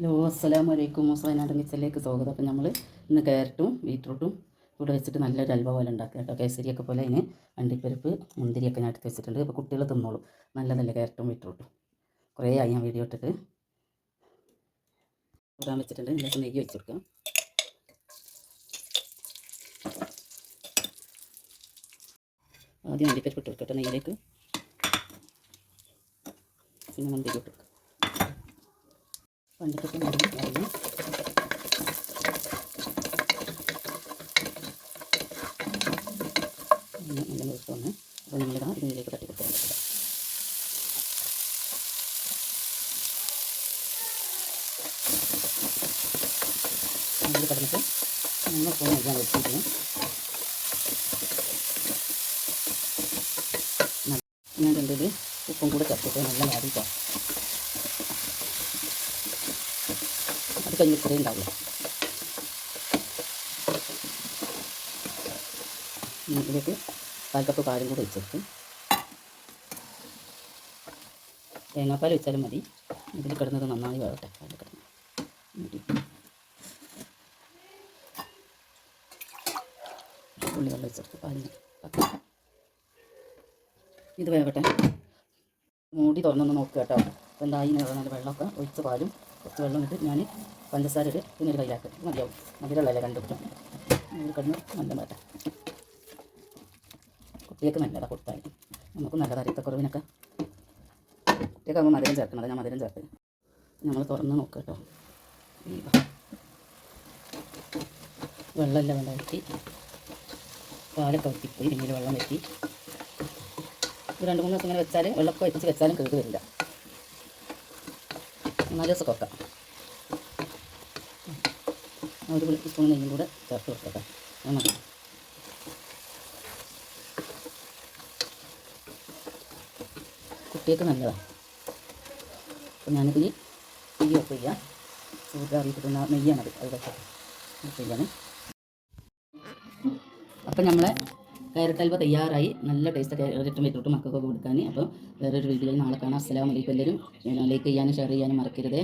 Hello അസ്സലാം വലൈക്കും മുസ്ലാനാടൻ കിച്ചണിലേക്ക് സ്വാഗതം. അപ്പം നമ്മൾ ഇന്ന് ക്യാരറ്റും ബീറ്റ്റൂട്ടും കൂടെ വെച്ചിട്ട് നല്ലൊരു അൽവ പോലെ ഉണ്ടാക്കുക കേട്ടോ. കേസരിയൊക്കെ പോലെ അതിന് അണ്ടിപ്പരിപ്പ് മുന്തിരിയൊക്കെ ഞാൻ എടുത്ത് വെച്ചിട്ടുണ്ട്. അപ്പോൾ കുട്ടികൾ തിന്നോളും. നല്ലതല്ലേ ക്യാരറ്റും ബീറ്റ്റൂട്ടും? കുറേ ആയി ഞാൻ വീഡിയോ ഇട്ടിട്ട്. ഇടാൻ വെച്ചിട്ടുണ്ട്. ഇതിലേക്ക് നെയ്യ് വെച്ച് ആദ്യം അണ്ടിപ്പരിപ്പ് ഇട്ട് കൊടുക്കട്ടെ നെയ്യിലേക്ക്. പിന്നെ മുന്തിരി ഇട്ട് കൊടുക്കാം പണ്ടിട്ടൊക്കെ മരുന്ന് നല്ല വെളുപ്പമാണ് അപ്പോൾ നമ്മളിതാ ഇതിലേക്ക് തട്ടി കൊടുക്കാൻ പറ്റില്ല നമ്മൾ കിടന്നിട്ട് നമ്മൾ ഫോൺ എല്ലാം വെച്ചിരിക്കുന്നു ഞാൻ രണ്ടിൽ ഉപ്പും കൂടെ ചേർത്തിട്ട് നല്ല വാടിക്കാം അത് കഴിഞ്ഞ് ഇത്രയും ഉണ്ടാവില്ല. ഇതിലേക്ക് പാൽ കപ്പ് പാലും കൂടെ ഒഴിച്ചെടുക്കും തേങ്ങാപ്പാൽ ഒഴിച്ചാലും മതി. ഇതിൽ കിടന്നത് നന്നായി വേവട്ടെ പാൽ കിടന്ന്. ഇത് വേകട്ടെ മൂടി തുറന്നൊന്ന് നോക്കുക കേട്ടോ. എന്തായി വെള്ളമൊക്കെ ഒഴിച്ച് പാലും കുറച്ച് വെള്ളം ഇട്ട് ഞാൻ പഞ്ചസാര ഇട്ട് പിന്നെ ഒരു കയ്യിലാക്കും. മതിയാവും. മധുരമുള്ളതല്ലേ കുറ്റം. അതിൽ കിടന്ന് നല്ല വേട്ടെ കുട്ടികൾക്ക് നല്ലതാണ് കൊടുത്താൽ നമുക്ക് നല്ലതാണ് രക്തക്കുറവിനൊക്കെ. കുട്ടികൾക്കാകുമ്പോൾ മധുരം ചേർക്കണം. ഞാൻ മധുരം ചേർത്ത് നമ്മൾ തുറന്ന് നോക്കുക കേട്ടോ വെള്ളമെല്ലാം വെള്ളം വെട്ടി പാലൊക്കെ വെട്ടിപ്പോയി പിന്നീട് വെള്ളം വെട്ടി രണ്ട് മൂന്ന് ദിവസം ഇങ്ങനെ വെച്ചാൽ വെള്ളമൊക്കെ വെച്ച് വെച്ചാലും കേട് വരില്ല. നാല് ദിവസമൊക്കെ വെക്കാം. ഒരു സ്പൂൺ നെയ്യും കൂടെ ചേർത്ത് കൊടുക്കട്ടെ അത് കുട്ടിയൊക്കെ നല്ലതാണ് അപ്പോൾ ഞാനിത് ഈ നെയ്യ് ഓഫ് ചെയ്യാം അറിയിപ്പിക്കുന്ന നെയ്യാണത് അത്. വെക്കാം ചെയ്യാണ് അപ്പം നമ്മളെ ക്യാരറ്റ് ഹൽവ തയ്യാറായി. നല്ല ടേസ്റ്റ് ക്യാരറ്റും വെച്ചിട്ട് മക്കൾക്ക് കൊടുക്കാൻ അപ്പോൾ വേറൊരു വീഡിയോയിൽ നാളെ കാണാം. അസ്സലാമലൈക്കും എല്ലാവരും. ലൈക്ക് ചെയ്യാനും ഷെയർ ചെയ്യാനും മറക്കരുതേ.